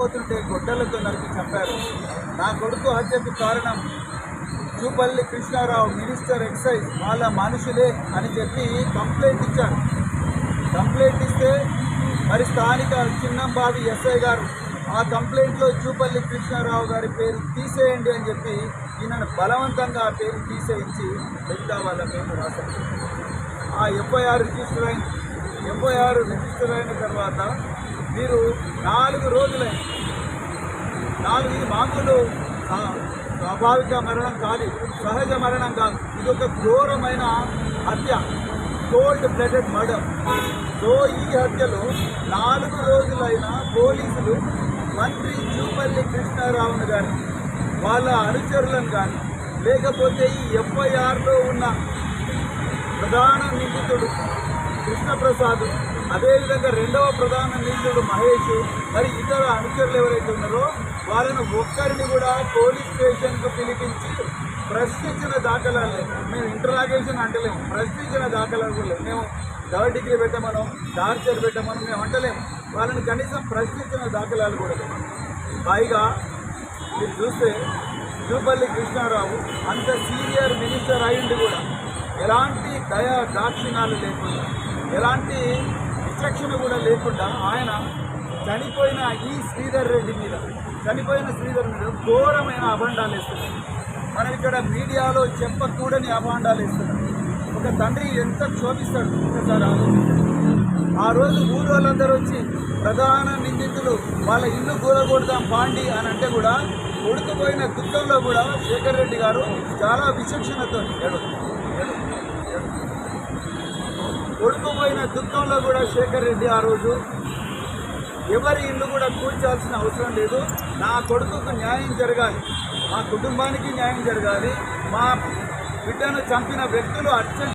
పోతుంటే గొడ్డలతో నరికి చంపారు. నా కొడుకు హత్యకు కారణం చూపల్లి కృష్ణారావు మినిస్టర్ ఎక్సైజ్. వాళ్ళ మనుషులే అని చెప్పి కంప్లైంట్ ఇచ్చారు. కంప్లైంట్ ఇస్తే మరి స్థానిక చిన్నంబావి ఎస్ఐ గారు ఆ కంప్లైంట్లో చూపల్లి కృష్ణారావు గారి పేరు తీసేయండి అని చెప్పి ఈయనను బలవంతంగా ఆ పేరు తీసేయించి మిగతా వాళ్ళ పేరు రాశారు. ఆ ఎఫ్ఐఆర్ రిజిస్టర్ అయింది ఎఫ్ఐఆర్ రిజిస్టర్ అయిన తర్వాత మీరు నాలుగు రోజులైంది నాలుగు ఇది మామూలు స్వాభావిక మరణం కాదు సహజ మరణం కాదు. ఇది ఒక ఘోరమైన హత్య కోల్డ్ బ్లడెడ్ మర్డర్. సో ఈ హత్యలో నాలుగు రోజులైన పోలీసులు మంత్రి జూపల్లి కృష్ణారావును కానీ వాళ్ళ అనుచరులను కానీ లేకపోతే ఈ ఎఫ్ఐఆర్లో ఉన్న ప్రధాన నిందితుడు కృష్ణప్రసాద్ అదేవిధంగా రెండవ ప్రధాన నిందితుడు మహేష్ మరి ఇతర అనుచరులు ఎవరైతే ఉన్నారో వాళ్ళను ఒక్కరిని కూడా పోలీస్ స్టేషన్కు పిలిపించి ప్రశ్నించిన దాఖలాలు లేవు. మేము ఇంటరాగేషన్ అంటలేము. ప్రశ్నించిన దాఖలాలు కూడా లేవు. మేము థర్డ్ డిగ్రీ పెట్టమనం టార్చర్ పెట్టమనం మేము అంటలేము. వాళ్ళని కనీసం ప్రశ్నించిన దాఖలాలు కూడా లేవు. పైగా మీరు చూస్తే జూపల్లి కృష్ణారావు అంత సీనియర్ మినిస్టర్ అయింది కూడా. ఎలాంటి దయ దాక్షిణాలు లేకుండా ఎలాంటి విచక్షణ కూడా లేకుండా ఆయన చనిపోయిన ఈ శ్రీధర్ రెడ్డి మీద చనిపోయిన శ్రీధర్ మీద ఘోరమైన అభండాలు వేస్తున్నారు. మనం ఇక్కడ మీడియాలో చెప్పకూడని అభాండాలు వేస్తున్నారు. ఒక తండ్రి ఎంత క్షోభిస్తాడు ఒకసారి ఆ రోజు ఊరోళ్ళందరూ వచ్చి ప్రధాన నిందితులు వాళ్ళ ఇల్లు కూలగొడదాం పాండి అని అంటే కూడా కొడుకుపోయిన దుఃఖంలో కూడా శేఖర్ రెడ్డి గారు చాలా విచక్షణతో ఏడు కొడుకుపోయిన కూడా శేఖర్ రెడ్డి ఆ రోజు ఎవరి ఇల్లు కూడా కూల్చాల్సిన అవసరం లేదు. నా కొడుకుకు న్యాయం జరగాలి. మా కుటుంబానికి న్యాయం జరగాలి. మా బిడ్డను చంపిన వ్యక్తులు అర్జెంట్